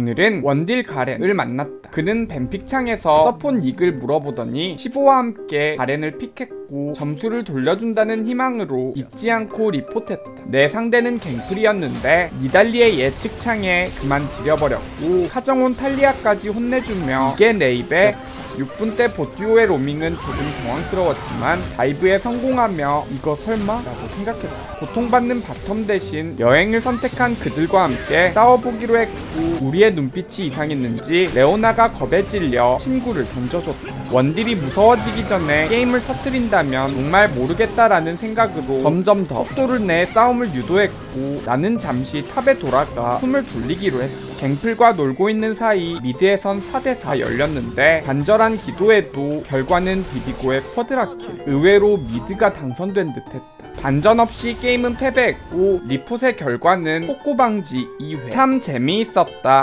오늘은 원딜 가렌을 만났다. 그는 뱀픽창에서 서폰 닉을 물어보더니 15와 함께 가렌을 픽했고 점수를 돌려준다는 희망으로 잊지 않고 리포트했다. 내 상대는 갱플이었는데 니달리의 예측창에 그만 지려버렸고 카정온 탈리아까지 혼내주며 이게 내 입에 6분 때 보듀오의 로밍은 조금 당황스러웠지만 다이브에 성공하며 이거 설마? 라고 생각했다. 고통받는 바텀 대신 여행을 선택한 그들과 함께 싸워보기로 했고 우리의 눈빛이 이상했는지 레오나가 겁에 질려 친구를 던져줬다. 원딜이 무서워지기 전에 게임을 터뜨린다면 정말 모르겠다라는 생각으로 점점 더 속도를 내 싸움을 유도했고 나는 잠시 탑에 돌아가 숨을 돌리기로 했다. 갱플과 놀고 있는 사이 미드에선 4대4 열렸는데 간절한 기도에도 결과는 비비고의 쿼드라킬 의외로 미드가 당선된 듯했다. 반전 없이 게임은 패배했고 리폿의 결과는 폭고 방지 2회. 참 재미있었다